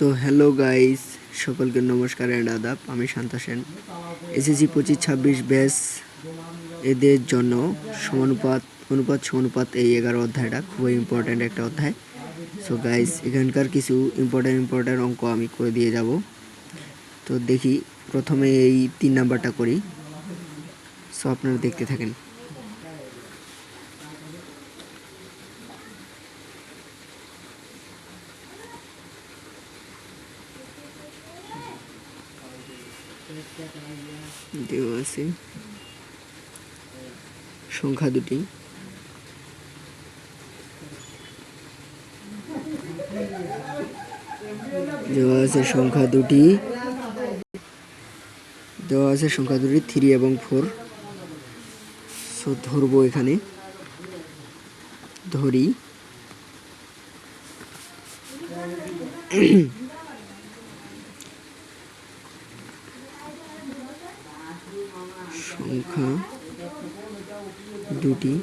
তো hello guys সকলকে নমস্কার অ্যান্ড আদাব, আমি শান্তা সেন। এসএসসি পঁচিশ ছাব্বিশ ব্যাস, এদের জন্য সমানুপাত, অনুপাত সমানুপাত এই এগারো অধ্যায়টা খুবই ইম্পর্ট্যান্ট একটা অধ্যায়। সো গাইস এখানকার কিছু ইম্পর্ট্যান্ট ইম্পর্ট্যান্ট অঙ্ক আমি করে দিয়ে যাব। তো দেখি, প্রথমে এই তিন নাম্বারটা করি। সো আপনারা দেখতে থাকেন দেওয়া আছে। সংখ্যা দুটি। দেওয়া আছে সংখ্যা দুটি। দেওয়া আছে সংখ্যা দুটি থ্রি এবং ফোর সো ধরবো এখানে। ধরি সংখ্যা দুটি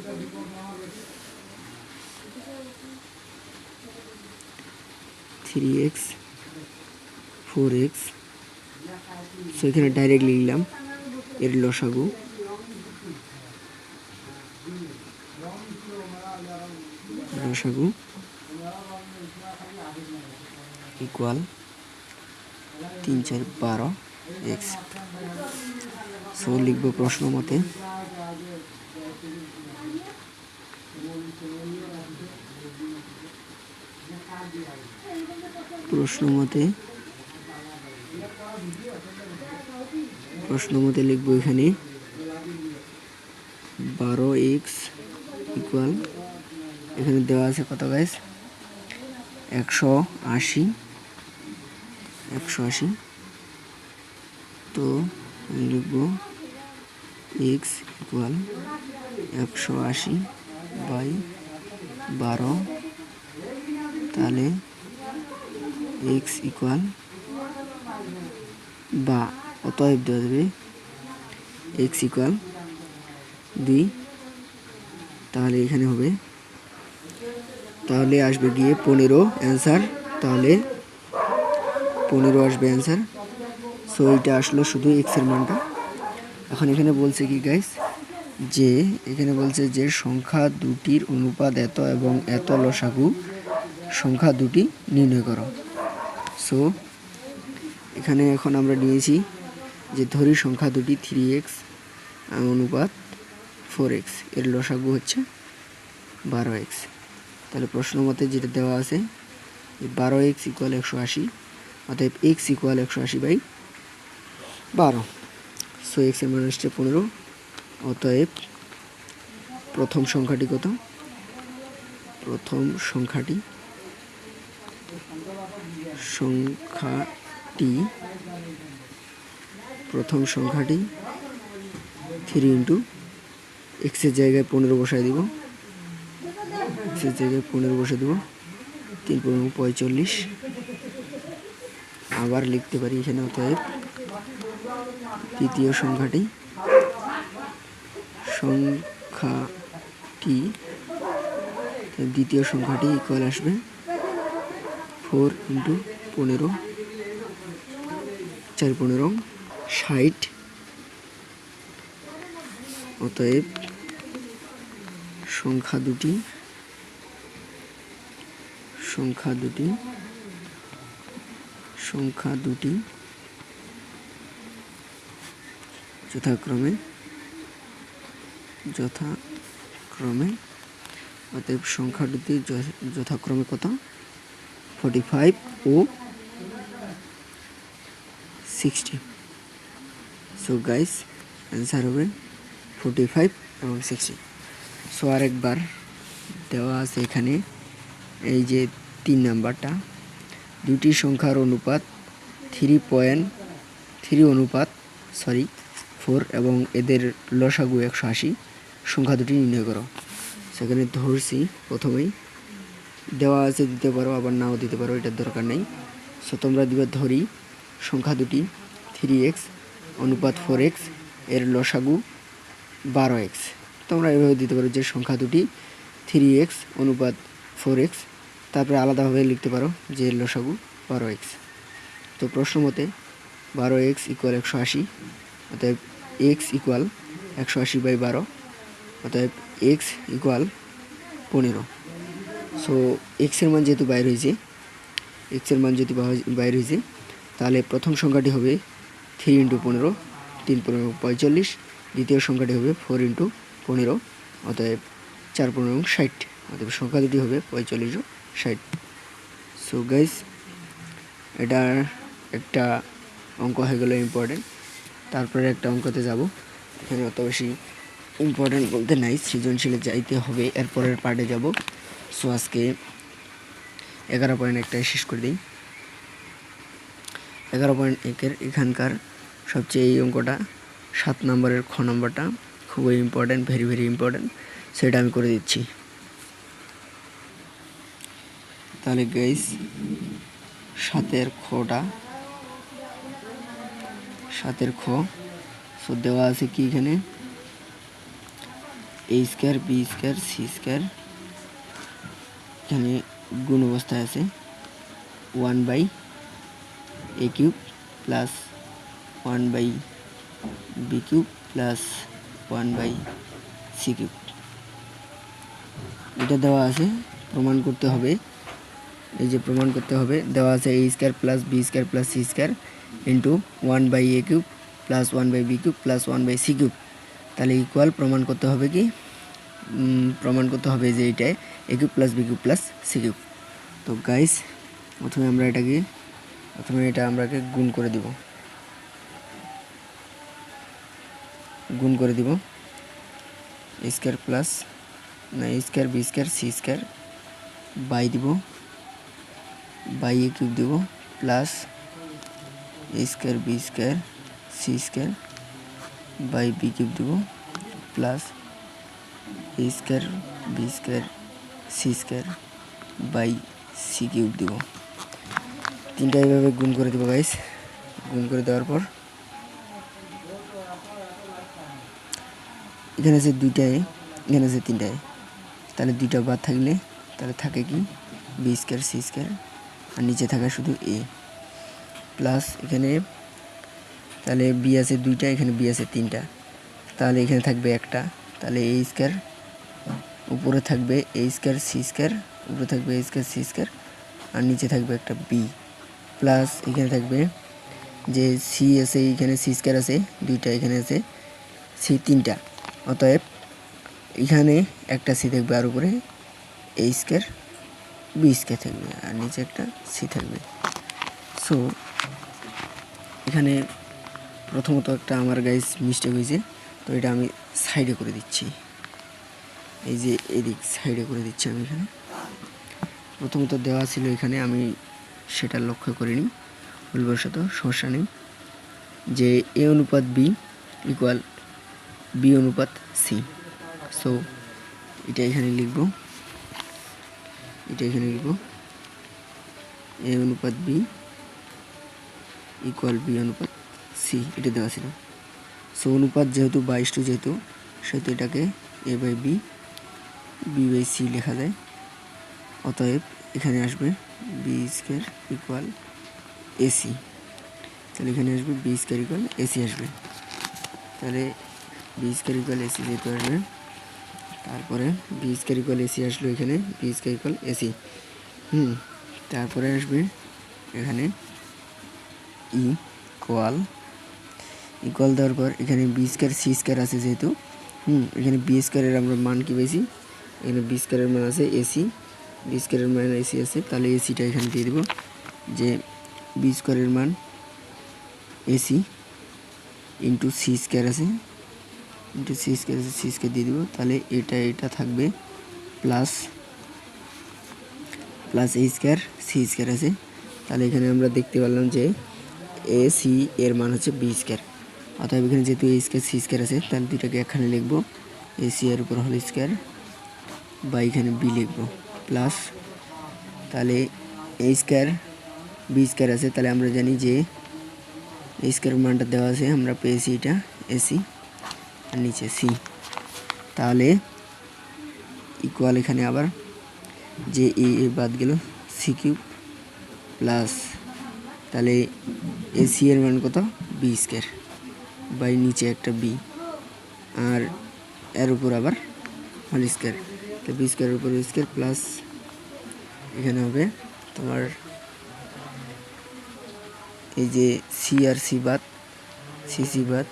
three x four x so এখানে ডাইরেক্ট লিখলাম, এর লসাগু। লসাগু ইকুয়াল তিন চার বারো এক্স সো লিখব প্রশ্ন মতে। প্রশ্ন মতে প্রশ্ন মতে লিখব এখানে, বারো এক্স ইকুয়াল, এখানে দেওয়া আছে কত গাইস একশো আশি একশো আশি। তো আমি লিখব এক্স ইকুয়াল একশো আশি বাই বারো। তাহলে এক্স ইকুয়াল বা অতএব দেওয়া যাবে এক্স ইকুয়াল দুই তাহলে এখানে হবে। তাহলে আসবে গিয়ে পনেরো অ্যান্সার তাহলে পনেরো আসবে অ্যান্সার সো এইটা আসলো শুধু এক্সের মানটা। এখন এখানে বলছে কি গাইস যে এখানে বলছে যে সংখ্যা দুটির অনুপাত এত এবং এত লসাগু। সংখ্যা দুটি নির্ণয় করো। সো এখানে এখন আমরা নিয়েছি যে ধরি সংখ্যা দুটি থ্রি এক্স অনুপাত ফোর এক্সের লসাগু হচ্ছে বারো এক্স তাহলে প্রশ্ন মতে যেটা দেওয়া আছে বারো এক্স ইকুয়াল একশো আশি, অতএব এক্স ইকুয়াল একশো আশি বাই বারো। সো এক্সের মান আসছে পনেরো, অতএব প্রথম সংখ্যাটি কত? প্রথম সংখ্যাটি সংখ্যাটি, প্রথম সংখ্যাটি থ্রি ইন্টু এক্সের জায়গায় পনেরো বসায় দিব। এক্সের জায়গায় পনেরো বসে দেবো। তিন পনেরো পঁয়তাল্লিশ। আবার লিখতে পারি এখানে অতএব তৃতীয় সংখ্যাটি। সংখ্যাটি, দ্বিতীয় সংখ্যাটি ইকুয়াল আসবে। ফোর ইন্টু পনেরো, চার পনেরো, ষাট, অতএব সংখ্যা দুটি সংখ্যা দুটি সংখ্যা দুটি যথাক্রমে যথাক্রমে, অতএব সংখ্যা দুটি যথাক্রমে কত? ফর্টি ফাইভ ও সিক্সটি সো গাইস অ্যান্সার হবে ফোর্টি ফাইভ এবং সিক্সটি সো আরেকবার দেওয়া আছে এখানে এই যে তিন নাম্বারটা দুটি সংখ্যার অনুপাত থ্রি পয়েন্ট থ্রি অনুপাত সরি ফোর এবং এদের লসাগু একশো আশি সংখ্যা দুটি নির্ণয় করো সেখানে ধরছি প্রথমেই দেওয়া আছে, দিতে পারো, আবার নাও দিতে পারো, এটার দরকার নেই। সো তোমরা দিবে ধরি, সংখ্যা দুটি থ্রি এক্স অনুপাত ফোর এক্সের লসাগু বারো এক্স তোমরা এভাবে দিতে পারো যে সংখ্যা দুটি থ্রি এক্স অনুপাত ফোর এক্স তারপরে আলাদাভাবে লিখতে পারো যে লসাগু বারো এক্স তো প্রশ্ন মতে, বারো এক্স ইকুয়াল একশো আশি, অতএব এক্স ইকুয়াল একশো আশি বাই বারো, অতএব এক্স ইকুয়াল পনেরো। সো এক্সের মান যেহেতু বাইর হয়েছে, এক্সের মান যদি বাইর হয়েছে, তাহলে প্রথম সংখ্যাটি হবে থ্রি ইন্টু পনেরো, তিন পনেরো পঁয়তাল্লিশ, দ্বিতীয় সংখ্যাটি হবে ফোর ইন্টু পনেরো, অতএব চার পনেরো ষাট, অতএব সংখ্যা দুটি হবে পঁয়তাল্লিশ ও ষাট। সো গাইস এটার একটা অঙ্ক হয়ে গেলো ইম্পর্টেন্ট তারপরে একটা অঙ্কতে যাব। এখানে অত বেশি ইম্পর্টেন্ট বলতে নাই, সৃজনশীলে যাইতে হবে, এরপরের পার্টে যাব। সো আজকে এগারো পয়েন্ট একটাই শেষ করে দিই। এগারো পয়েন্ট একের এখানকার সবচেয়ে এই অঙ্কটা, সাত নম্বরের খ নম্বরটা খুবই ইম্পর্ট্যান্ট ভেরি ভেরি ইম্পর্ট্যান্ট সেটা আমি করে দিচ্ছি। তাহলে গাইস সাতের খটা, সাতের খ সো দেওয়া আছে কি এখানে? A square b square c square এখানে গুণ অবস্থায় আছে। One by a cube plus one by b cube plus one by c cube এটা দেওয়া আছে, প্রমাণ করতে হবে। এই যে প্রমাণ করতে হবে, দেওয়া আছে a square plus b square plus c square into one by a cube plus one by b cube plus one by c cube তাহলে ইকুয়াল প্রমাণ করতে হবে কি? প্রমাণ করতে হবে যে এটাই a plus b cube plus c তো গাইস প্রথমে আমরা এটাকে, প্রথমে এটা আমরাকে গুণ করে দিব। গুণ করে দিব। স্কোয়ার প্লাস না square b square c square by দিব। বাই এ কিউব দিব plus a square b square c square by b cube দিব plus square b square c square by c cube দিব। তিনটা এইভাবে গুণ করে দেবো গাইস গুণ করে দেওয়ার পর এখানে আছে দুইটায় এখানে আছে তিনটায় তাহলে দুইটা বাদ থাকলে তাহলে থাকে কি? বি স্কোয়ার সি স্কোয়ার আর নিচে থাকা শুধু এ প্লাস এখানে তাহলে বি আছে দুইটা, এখানে বি আছে তিনটা। তাহলে এখানে থাকবে একটা। তাহলে এ স্কোয়ার উপরে থাকবে এ স্কোয়ার সি স্কোয়ার উপরে থাকবে এ স্কোয়ার সি স্কোয়ার আর নিচে থাকবে একটা বি প্লাস এখানে থাকবে যে সি আছে, এখানে সি স্কোয়ার আছে, দুইটা এখানে আছে সি তিনটা। অতএব এখানে একটা সি থাকবে আর উপরে এ স্কোয়ার বি স্কোয়ার থাকবে, আর নিচে একটা সি থাকবে। সো এখানে প্রথমত একটা আমার গাইস মিস্টেক হয়েছে, তো এটা আমি সাইডে করে দিচ্ছি। এই যে এদিক সাইডে করে দিচ্ছি আমি এখানে। প্রথমত দেওয়া ছিল এখানে, আমি সেটা লক্ষ্য করিনি। ভুলবশত সমস্যা নেই। যে এ অনুপাত বি ইকুয়াল বি অনুপাত সি। সো এটা এখানে লিখব। এটা এখানে লিখব। এ অনুপাত বি ইকুয়াল বি অনুপাত সি, এটা দেওয়া ছিল। সো অনুপাত যেহেতু বাইশ টু যেহেতু, সেহেতু এটাকে a by b b by c লেখা যায়। অতএব এখানে আসবে বি স্কোয়ার ইকুয়াল এসি তাহলে এখানে আসবে বি স্কোয়ার ইকুয়াল এসি আসবে। তাহলে বি স্কোয়ার ইকুয়াল এসি যেহেতু আসবে, তারপরে বি স্কোয়ার ইকুয়াল এসি আসলো এখানে b square equal a c হুম, তারপরে আসবে এখানে ই কোয়াল ইকুয়াল দেওয়ার পর এখানে বি স্কোয়ার সি স্কোয়ার আছে যেহেতু। হুম, এখানে বি স্কোয়ারের আমরা মান কি পেয়েছি? এখানে বি স্কোয়ারের মান আছে এসি বি স্কোয়ারের মান এসি আছে, তাহলে এসিটা এখানে দিয়ে দেবো। যে বি স্কোয়ারের মান a c into c square আছে। ইন্টু সি স্কোয়ার আছে সি স্কোয়ার দিয়ে দেবো। তাহলে এটা এটা থাকবে plus plus a square c square আছে। তাহলে এখানে আমরা দেখতে পারলাম যে এ সি এর মান হচ্ছে বি স্কোয়ার অতএব এখানে যেহেতু এ স্কোয়ার সি স্কোয়ার আছে, তাহলে দুইটাকে এখানে লিখব। এ সি এর উপর হল স্কোয়ার বা এখানে বি লিখব। প্লাস তাহলে এ স্কোয়ার বি স্কোয়ার আছে। তাহলে আমরা জানি যে এ স্কোয়ার মানটা দেওয়া আছে। আমরা পেয়েছি এটা এসি আর নিচে সি তাহলে ইকুয়াল এখানে আবার যে এ এ বাদ গেল সি কিউব প্লাস তাহলে এসি এর মান কত? বি স্কোয়ার বাই নিচে একটা বি আর এর উপর আবার হোল স্কোয়ার তো বি স্কোয়ারের উপর স্কোয়ার প্লাস এখানে হবে তোমার এই যে সি আর সি বাদ সি সি বাদ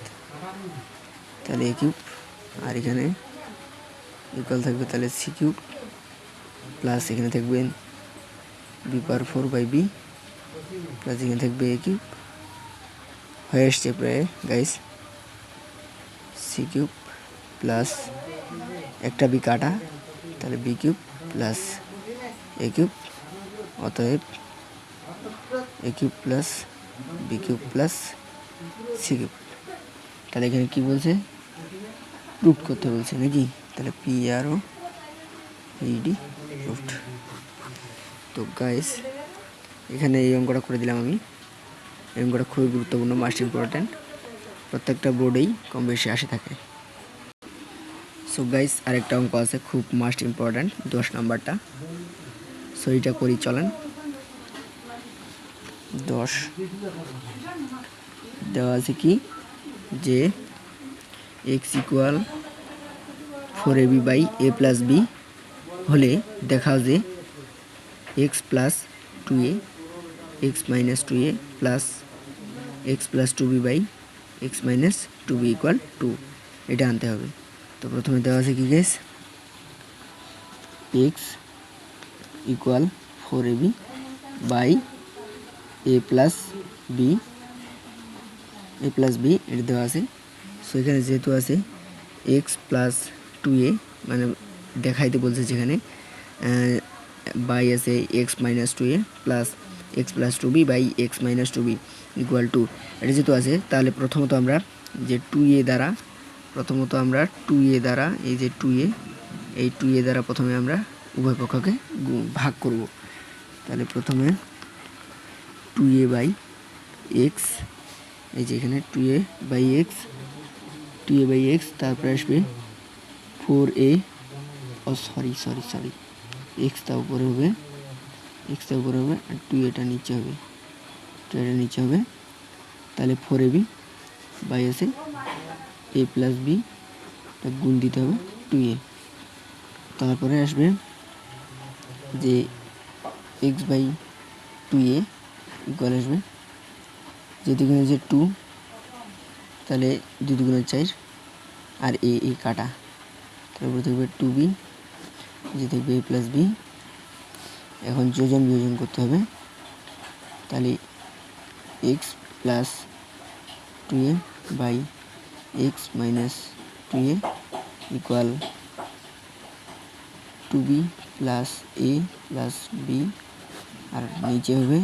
তাহলে এ কিউব আর এখানে ইকুয়াল থাকবে তাহলে সি কিউব প্লাস এখানে থাকবে b power four by b plus এখানে থাকবে এ কিউব হয়ে এসছে প্রায় গাইস সি কিউব প্লাস একটা বি কাটা তাহলে b cube plus a cube অতএব a cube plus b cube plus c cube তাহলে এখানে কী বলছে? রুট করতে বলছে নাকি? তাহলে P R O E D root তো গাইস এখানে এই অঙ্কটা করে দিলাম আমি। এই অঙ্কটা খুবই গুরুত্বপূর্ণ মাস্ট ইম্পর্ট্যান্ট প্রত্যেকটা বোর্ডেই কম বেশি আসে থাকে। সো গাইস আরেকটা অঙ্ক আছে, খুব মাস্ট ইম্পর্ট্যান্ট দশ নাম্বারটা। সো এইটা করি, চলেন। দশ। দেওয়া আছে কি? যে x equal four a b by a plus b হলে দেখাও যে x plus two a x minus two a plus x plus two b by x minus two b equal two এটা আনতে হবে। তো প্রথমে দেওয়া আছে কি guess x equal four a b by a plus b a plus b এটা দেওয়া আছে। সো এখানে যেহেতু আছে এক্স প্লাস টু এ মানে দেখাইতে বলছে যেখানে বাই আছে x minus two a plus x plus two b by x minus two b equal two এটা যেহেতু আছে, তাহলে প্রথমত আমরা যে টু এ দ্বারা প্রথমত আমরা টু এ দ্বারা, এই যে টু এ এই টু এ দ্বারা প্রথমে আমরা উভয় পক্ষকে ভাগ করব। তাহলে প্রথমে টু এ বাই এক্স এই যে এখানে two a by x two a by x তারপরে আসবে ফোর এ ও সরি সরি সরি এক্সটা উপরে হবে এক্সটা উপরে হবে, আর টু এটা নিচে হবে। টু এটা নিচে হবে, তাহলে ফোর এ বি বাই আছে এ প্লাস বি গুণ দিতে হবে টু এ তারপরে আসবে যে x by two a equal আসবে। যেহেতু এখানে যে টু তাহলে দুই দুগুণের চার, আর এ এ কাটা। তারপরে থাকবে টু বি যে থাকবে এ প্লাস বি এখন যোজন বিয়োজন করতে হবে। তাহলে x plus two a by x minus two a equal two b plus a plus b আর নিচে হবে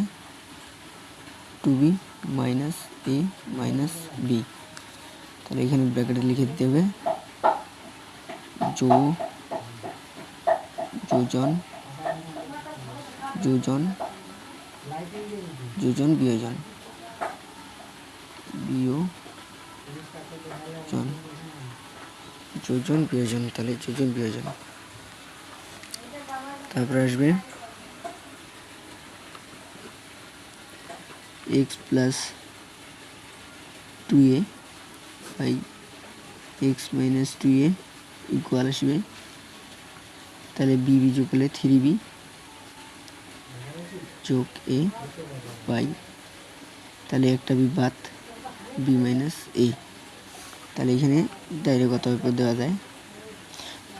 two b minus a minus b তাহলে এখানে ব্র্যাকেটে লিখে দিতে হবে যো যোজন যোজন যোজন বিয়োজন বিয়োজন যোজন বিয়োজন তাহলে যোজন বিয়োজন তারপরে আসবে। X plus two a by x minus two a equal আসবে। তাহলে বি বি যোগ করলে থ্রি বি যোগ এ বাই তাহলে একটা বি বাদ বি মাইনাস এ তাহলে এখানে ডাইরেক্ট কত দেওয়া যায়।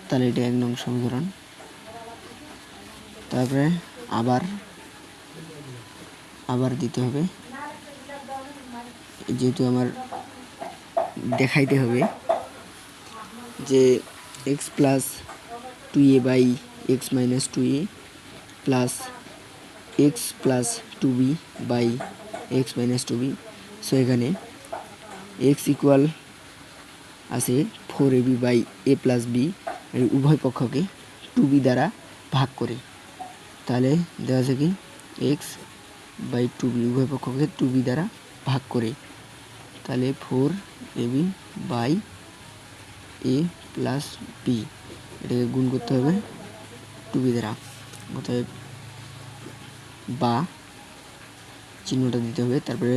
তাহলে এটা এক নং সমীকরণ। তারপরে আবার আবার দিতে হবে। যেহেতু আমার দেখাইতে হবে যে x plus two a by x minus two a plus x plus two b by x minus two b so এখানে এক্স ইকুয়াল আছে four a b by a plus b উভয় পক্ষকে টু বি দ্বারা ভাগ করে। তাহলে দেওয়া আছে কি? এক্স বাই টু বি উভয় পক্ষকে টু বি দ্বারা ভাগ করে। তাহলে four a b by a plus b এটাকে গুণ করতে হবে টু বি দ্বারা। অতএব বা চিহ্নটা দিতে হবে, তারপরে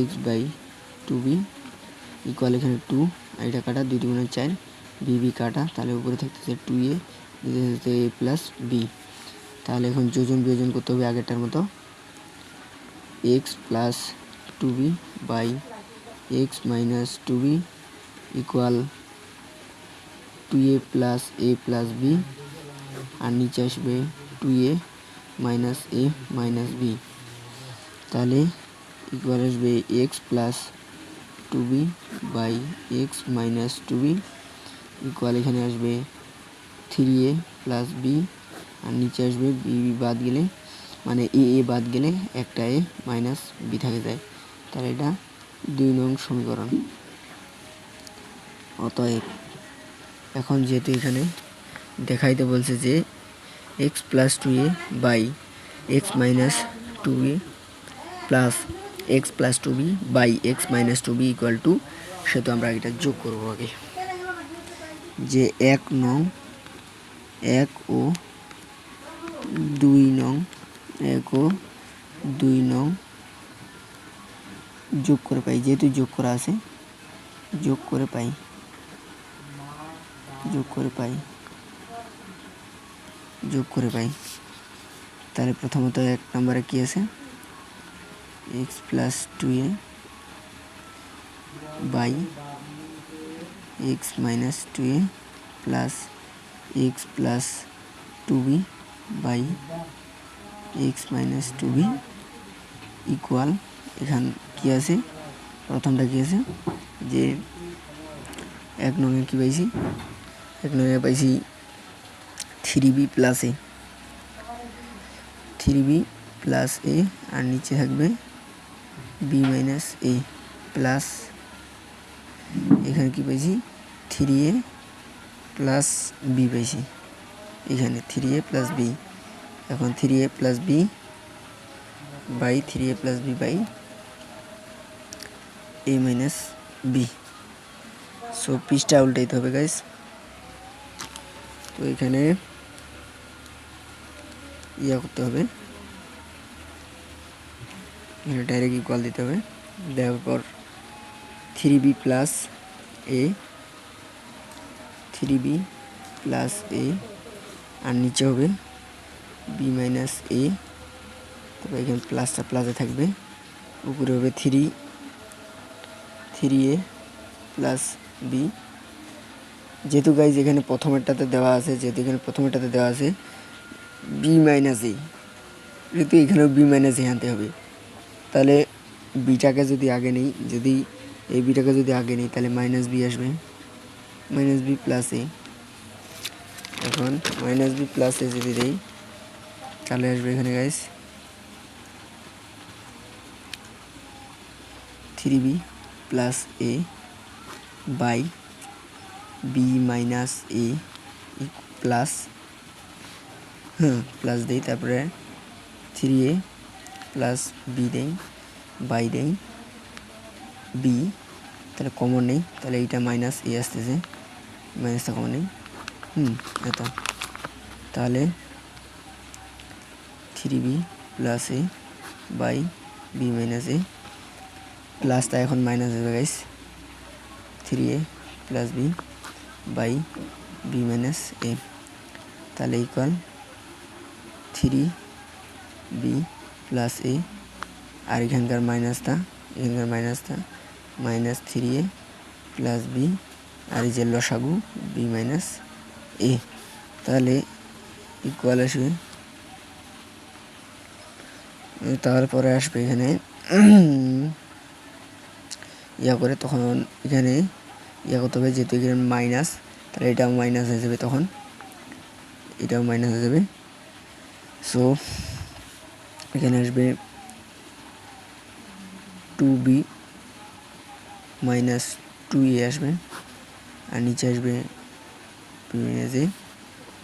x by two b equal এখানে টু এটা কাটা, দুই দুগুণে চার বি বি কাটা, তাহলে উপরে থাকতেছে two a a plus b তাহলে এখন যোজন বিয়োজন করতে হবে আগেরটার মতো। X plus two b by x minus two b equal two a plus a plus b আর নিচে আসবে two a minus a minus b তাহলে ইকুয়াল আসবে x plus two b by x minus two b equal এখানে আসবে three এ plus B আর নিচে আসবে B বাদ গেলে মানে এ এ বাদ গেলে একটা এ মাইনাস বি থাকে যায়। তাহলে এটা দুই নং সমীকরণ। অতএব এখন যেহেতু এখানে দেখাইতে বলছে যে x plus two a by x minus two a plus x plus two b by x minus two b equal two সেহেতু আমরা এটা যোগ করব আগে। যে এক নং, এক ও দুই নং, এক ও দুই নং যোগ করে পাই। যেহেতু যোগ করা আছে, যোগ করে পাই। যোগ করে পাই। যোগ করে পাই। তাহলে প্রথমত এক নম্বরে কি আছে? X plus two a by x minus two a plus x plus two b by x minus two b equal এখান কি আছে? প্রথমটা কি আছে? যে এক নঙে কি পাইছি? এক নঙে পাইছি three b plus a three b plus a আর নিচে থাকবে বি মাইনাস এ প্লাস এখানে কি পাইছি? থ্রি এ প্লাস বি পাইছি। এখানে থ্রি এ প্লাস বি এখন three a plus b by three a plus b by a minus b so পিসটা উল্টাইতে হবে গাইস তো এখানে ইয়া করতে হবে। এখানে ডাইরেক্ট ইকুয়াল দিতে হবে। দেওয়ার পর three b plus a three b plus a আর নিচে হবে বি মাইনাস এ তারপর এখানে প্লাসটা প্লাসে থাকবে। উপরে হবে three three a plus b যেহেতু গাইজ এখানে প্রথমেরটাতে দেওয়া আছে, যেহেতু এখানে প্রথমেরটাতে দেওয়া আছে বি মাইনাস এ যেহেতু এখানেও বি মাইনাস এ আনতে হবে। তাহলে বিটাকে যদি আগে নেই, যদি এই বিটাকে যদি আগে নেই, তাহলে মাইনাস বি আসবে। মাইনাস বি প্লাস এ এখন মাইনাস বি প্লাস এ যদি দেই, তাহলে আসবে এখানে guys three b plus a by b minus a plus হ্যাঁ প্লাস দেই, তারপরে থ্রি এ প্লাস বি দেই বাই দেই বি তাহলে কমন নেই, তাহলে এইটা মাইনাস এ আসতেছে মাইনাসটা কমন নেই, হুম, এত। তাহলে three b plus a by b minus a প্লাসটা এখন মাইনাস হবে guys three a plus b by b minus a তাহলে equal three b plus a আর এখানকার মাইনাসটা এখানকার মাইনাসটা, minus three a plus b আর এই যে লসাগু বি মাইনাস এ তাহলে ইকুয়াল আসবে। তারপরে আসবে এখানে, ইয়া করে তখন এখানে ইয়া করতে হবে, যেহেতু এখানে মাইনাস তাহলে এটাও মাইনাস হয়ে যাবে তখন। এটাও মাইনাস হয়ে যাবে। সো এখানে আসবে two b minus two a আসবে আর নিচে আসবে বি মাইনাস এ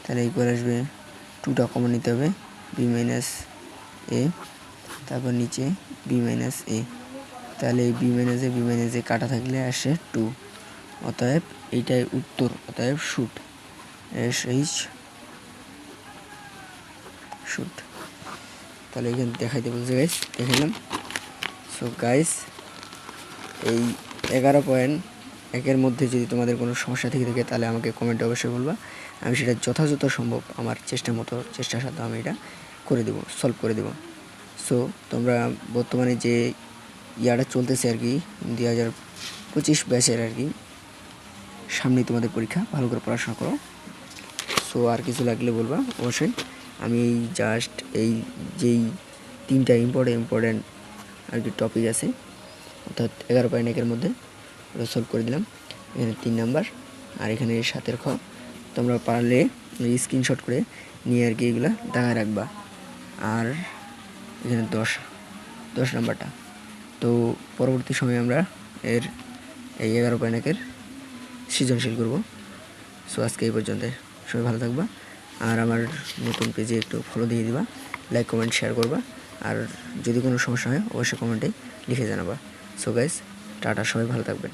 তাহলে করে আসবে টুটা কমন নিতে হবে বি মাইনাস এ তারপর নিচে বি মাইনাস এ তাহলে এই b minus a b minus a কাটা থাকলে আসে টু অতএব এইটাই উত্তর, অতএব শুট এস এইচ শুট তাহলে এখানে দেখাইতে বলছে গাইস দেখাইলাম সো গাইস এই এগারো পয়েন্ট একের মধ্যে যদি তোমাদের কোনো সমস্যা থেকে থাকে, তাহলে আমাকে কমেন্টে অবশ্যই বলবা। আমি সেটা যথাযথ সম্ভব আমার চেষ্টা মতো চেষ্টার সাথে আমি এটা করে দেবো সলভ করে দেবো। সো তোমরা বর্তমানে যে ইয়াটা চলতেছে আর কি, দুই হাজার পঁচিশ ব্যাচের আর কি, সামনেই তোমাদের পরীক্ষা, ভালো করে পড়াশোনা করো। সো আর কিছু লাগলে বলবা, অবশ্যই। আমি এই জাস্ট এই যেই তিনটা ইম্পর্টেন্ট ইম্পর্টেন্ট আর কি টপিক আছে, অর্থাৎ এগারো পয়েন্ট একের মধ্যে ওটা সলভ করে দিলাম। এখানে তিন নাম্বার আর এখানে সাতের খ। তোমরা পারলে স্ক্রিনশট করে নিয়ে আর কি এগুলো দেখায় রাখবা। আর এখানে দশ দশ নাম্বারটা তো পরবর্তী সময়ে আমরা এর এই এগারো পয়েন্ট একের সৃজনশীল করব। সো আজকে এই পর্যন্ত সবাই ভালো থাকবা। আর আমার নতুন পেজে একটু ফলো দিয়ে দিবা লাইক কমেন্ট শেয়ার করবা। আর যদি কোনো সমস্যা হয়, অবশ্যই কমেন্টে লিখে জানাবা। সো গাইজ টাটা, সবাই ভালো থাকবেন।